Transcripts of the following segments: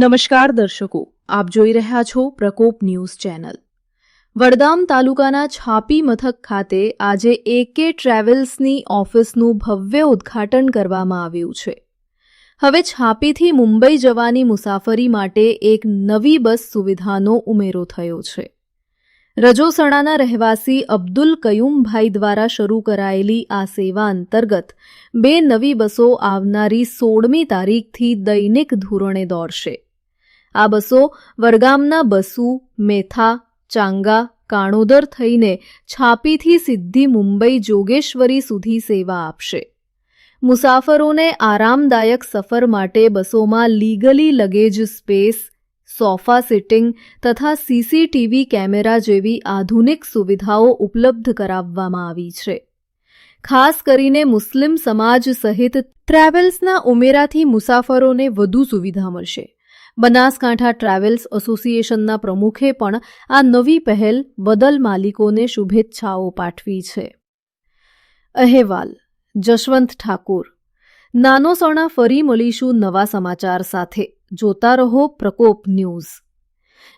નમસ્કાર દર્શકો, આપ જોઈ રહ્યા છો પ્રકોપ ન્યૂઝ ચેનલ. વડગામ તાલુકાના છાપી મથક ખાતે આજે એકે ટ્રાવેલ્સની ઓફિસનું ભવ્ય ઉદ્ઘાટન કરવામાં આવ્યું છે. હવે છાપીથી મુંબઈ જવાની મુસાફરી માટે એક નવી બસ સુવિધાનો ઉમેરો થયો છે. રજોસણાના રહેવાસી અબ્દુલ કયુમભાઈ દ્વારા શરૂ કરાયેલી આ સેવા અંતર્ગત બે નવી બસો આવનારી સોળમી તારીખથી દૈનિક ધોરણે દોડશે. આ બસો વરગામના બસુ, મેથા, ચાંગા, કાણોદર થઈને છાપીથી સીધી મુંબઈ જોગેશ્વરી સુધી સેવા આપશે. મુસાફરોને આરામદાયક સફર માટે બસોમાં legally luggage space, sofa seating તથા સીસીટીવી કેમેરા જેવી આધુનિક સુવિધાઓ ઉપલબ્ધ કરાવવામાં આવી છે. ખાસ કરીને મુસ્લિમ સમાજ સહિત ટ્રાવેલ્સના ઉમેરાથી મુસાફરોને વધુ સુવિધા મળશે. બનાસકાંઠા ટ્રાવેલ્સ એસોસિએશનના પ્રમુખે પણ આ નવી પહેલ બદલ માલિકોને શુભેચ્છાઓ પાઠવી છે. અહેવાલ, જશવંત ઠાકુર. નાનો સોણા ફરી મળીશું નવા સમાચાર સાથે. જોતા રહો પ્રકોપ ન્યૂઝ.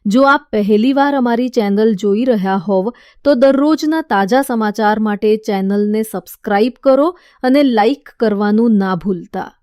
જો આપ પહેલીવાર અમારી ચેનલ જોઈ રહ્યા હોવ, તો દરરોજના તાજા સમાચાર માટે ચેનલને સબસ્ક્રાઇબ કરો અને લાઇક કરવાનું ના ભૂલતા.